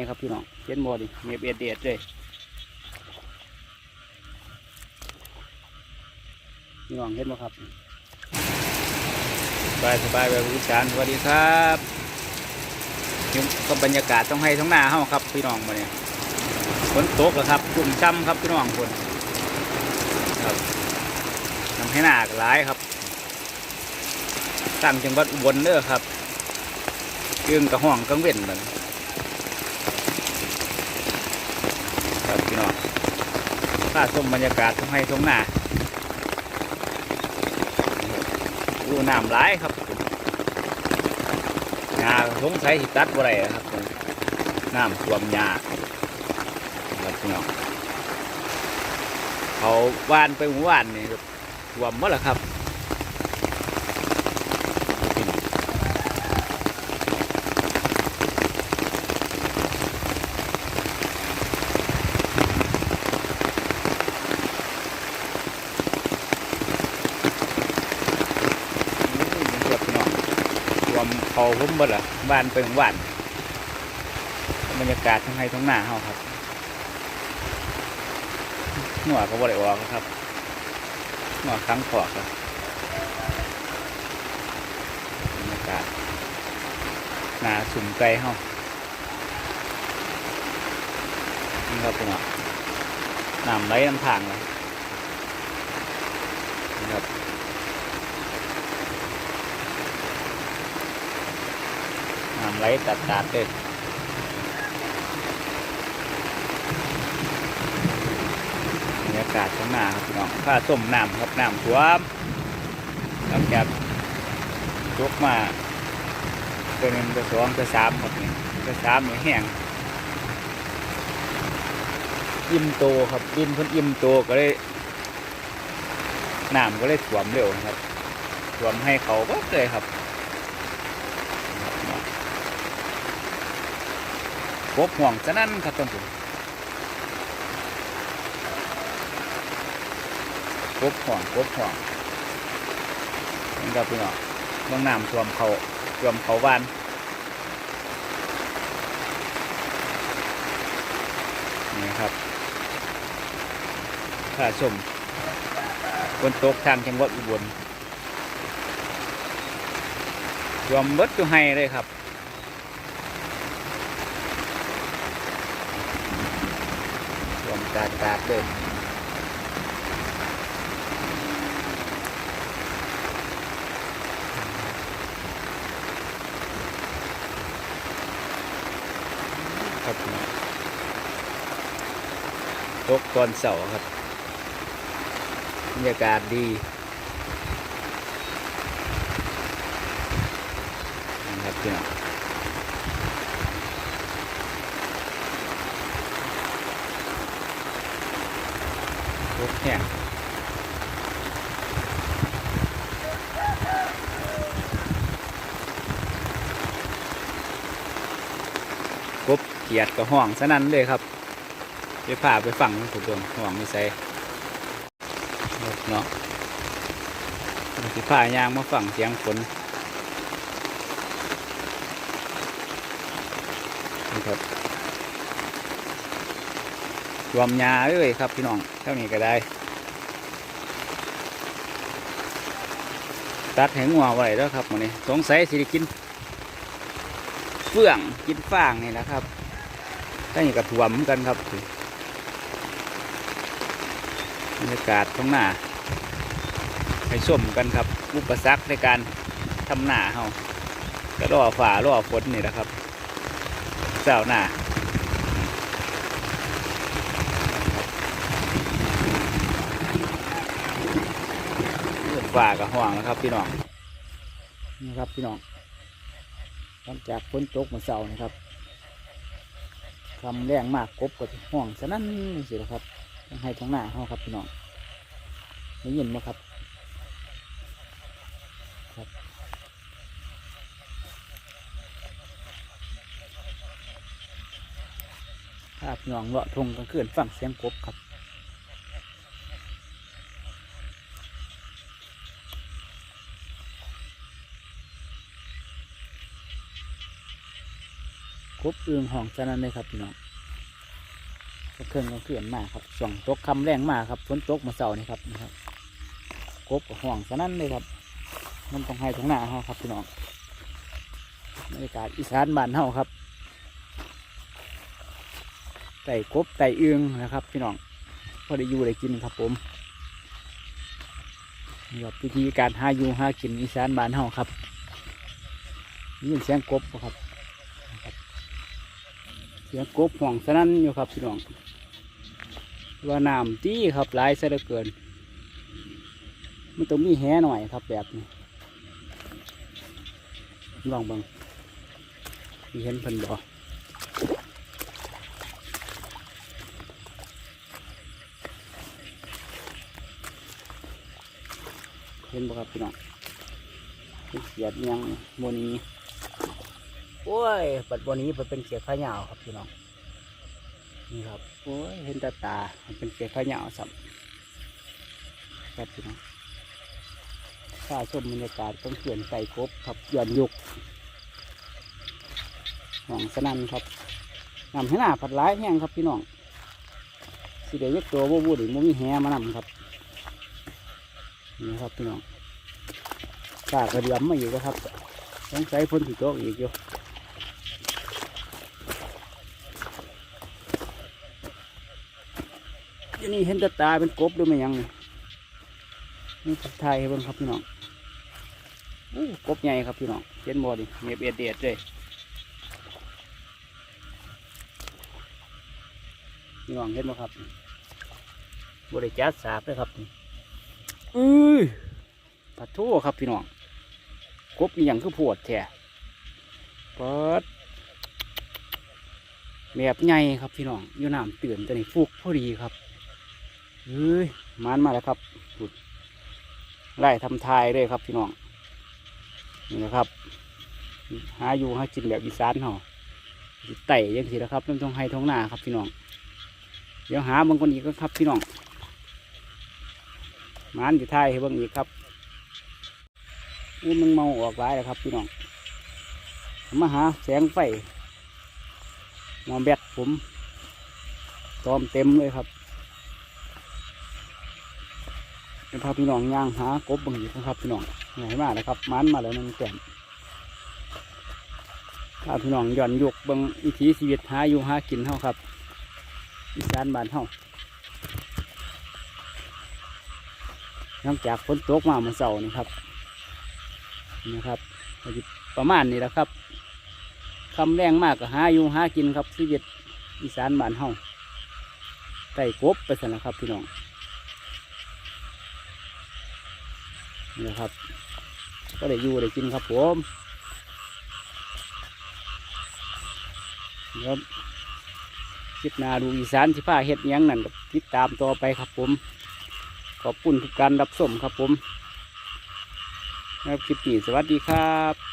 นี่ครับพี่น้องเห็นบ่ดิเมียบเอ็ดเดียดเลยพี่น้องเห็นบ่ครับสบายสบายแบบวิชานสวัสดีครับนี่ก็บรรยากาศต้องให้ท้องหน้าเฮาครับพี่น้องมาเนี่ยฝนตกแล้วครับชุ่มช่ำครับพี่น้องคนครับทำให้หน้าหลายครับตั้งจังหวัดอุบลเด้อครับยืงกระห้องกังเว้นแบบครับพี่ น้องข้าชมบรรยากาศทงให้ทงหน้าดูน้ำร้ายครับหญ้าสงสัยสิตัดบ่ได้ครับน้ำท่วมหญ้าครับพี่น้องเขาวานไปหมู่บ้านนี่ครับท่วมหมดแล้วครับพี่น้อง เกือบพี่น้องรวม เขาพุ่มบดละบ้านเป็นบ้านบรรยากาศทั้งไห้ทั้งหน้าเฮาครับหัวก็บ่ได้ออกครับหัวครั้งขอกครับบรรยากาศหนาสุ่มไก่เฮานี่ครับพี่น้องน้ำไหลน้ำทางเลยนี่ครับ น้ำไหลตัดตัดเลยบรรยากาศข้างหน้าครับพี่น้องข้าส้มน้ำครับน้ำท่วมหลังจากยกมาตัวหนึ่งตัวสองตัวสามครับนี่ตัวสามนี่แห้งอิ่มโตครับดินพิ่นอิ่มโตก็เลยน้ำก็เลยท่วมเร็วครับท่วมให้เขาก็เลยครับ กบห่วงจะนั่นครับท่านผู้กบห่วงกบห่วงนี่ครับพี่น้องเมืองน้ำท่วมเขาท่วมเขาบ้านนี่ครับข้าชมบนโตกทางจังหวัดอุบลท่วมเบิดอยู่ให้เลยครับ รวม การตากเลยครับตกตอนเสาร์ครับบรรยากาศดีครับพี่น้อง รถแห้งกบเกียดกับห่วงสนั่นเลยครับไปผ่าไปฝั่งถูกโดนห่วงไม่ใส่เนาะสิผ่ายางมาฝั่งเสียงฝนนี่ครับ รวมยาเลยครับพี่น้องเท่านี้ก็ได้ ตัดแหงงัวไว้แล้วครับมันนี้ สงสัยสิกิน เฟื่องกินฟางนี่แหละครับเท่านี้ก็ถ่วมกันครับบรรยากาศท้องหน้าไปชมกันครับอุปสรรคในการทำหน้าเฮาก็รอฝ่ารอฝนนี่แหละครับเจ้าหน้า ฝ่ากับห่วงนะครับ พี่น้องนี่ครับพี่น้องหลังจากฝนตกเมาเสาร์นะครับทำแรงมากกบกับห่วงฉะนั้นสิละครับต้องให้ท้องหน้าเขาครับพี่น้องได้ยินไหมครับครับภาพพี่น้องเลาะทงกลางคืนฟังเสียงกบครับ บบเอืองห้องสนั่นเลยครับพี่น้องก็เครื่องก็เคลื่อนมากครับช่วงตกคำแรงมากครับฝนตกมาเสาร์นี่ครับนะครับกบห้องสนั่นเลยครับมันต้องให้ตรงหน้าเฮาครับพี่น้องบรรยากาศอีสานบ้านเฮาครับไต่กบไต่เอืองนะครับ พี่น้องพอได้อยู่ได้กินครับผมนี่ครับวิธีการหาอยู่หากินอีสานบ้านเฮาครับนี่ยินเสียงกบครับ เสียงกบห่วงสนั่นอยู่ครับพี่น้องว่าน้ำตีครับหลายซะเหลือเกินมันต้องมีแห่หน่อยครับแบบนี้ลองบังที่เห็นเพิ่นบ่เห็นบ่ครับพี่น้องเป็นเขียดยังโมนี้ โอ้ยปัดบนนี้มันเป็นเขียข้าวเหนียวครับพี่น้องนี่ครับโอ้ยเห็นตาตามันเป็นเขียข้าวเหนียวสับครับพี่น้องข้าชมบรรยากาศต้องเขื่อนไก่กบครับย้อนยุกหวังสนั่นครับนำให้หน้าผัดร้ายแห้งครับพี่น้องสิเดียวยกตัวบูบูดิมุมีแหมานำครับนี่ครับพี่น้องกากระเดียมมาอยู่ก็ครับต้องใช้พ่นผีโต๊ะอีกอยู่ นนี้เห็นแตาตาเป็นกบด้วยไหมยังนี่นี่ทักทายให้เบิ่งครับพี่น้องอู้กบใหญ่ครับพี่น้องเห็นบ่ดิเงียบเอ็ดเดียดเลยพี่น้องเห็นบ่ครับบริจัดสาบเลยครับอือปัดโทครับพี่น้องกบอหย่างคือปวดแท้เปิดแบบใหญ่ครับพี่น้องอยู่น้ำเตือนแต่นี่ฟุกพอดีครับ เฮ้ยมันมาแล้วครับสุดไล่ทำทายเลยครับพี่น้องนี่นะครับ หาอยู่หากินแบบอีสานเนาะไต่ยังสินะครับน้ำทองไฮทองหน้าครับพี่น้อง เดี๋ยวหาบางคนอีกก็ครับพี่น้องมันอยู่ท้ายให้บางอีกครับอู้มันเมาออกหลายแล้วครับ พี่น้องมาหาแสงไฟมอแบตผมตอมเต็มเลยครับ เป็นพาพี่น้องย่างหากบบางอยู่นะครับพี่น้องใหญ่มากนะครับมันมาแล้วนั่นแก่นพาพี่น้องย่อนยกบางวิถีชีวิตหาอยู่หากินเท่าครับอีสานบ้านเท่าหลังจากฝนตกมาเมื่อเสาร์นี่ครับนี่นะครับประมาณนี้แหละครับคำแรงมากก็หาอยู่หากินครับชีวิตอีสานบ้านเฮาไต่กบไปสั่นละครับพี่น้อง นะครับ ก็ได้อยู่ได้กินครับผมครับคลิปนาดูอีสานที่ผ้าเห็ดยังนั่นก็ติดตามต่อไปครับผม ขอบคุณทุกการรับชมครับผมครับคลิปนี้สวัสดีครับ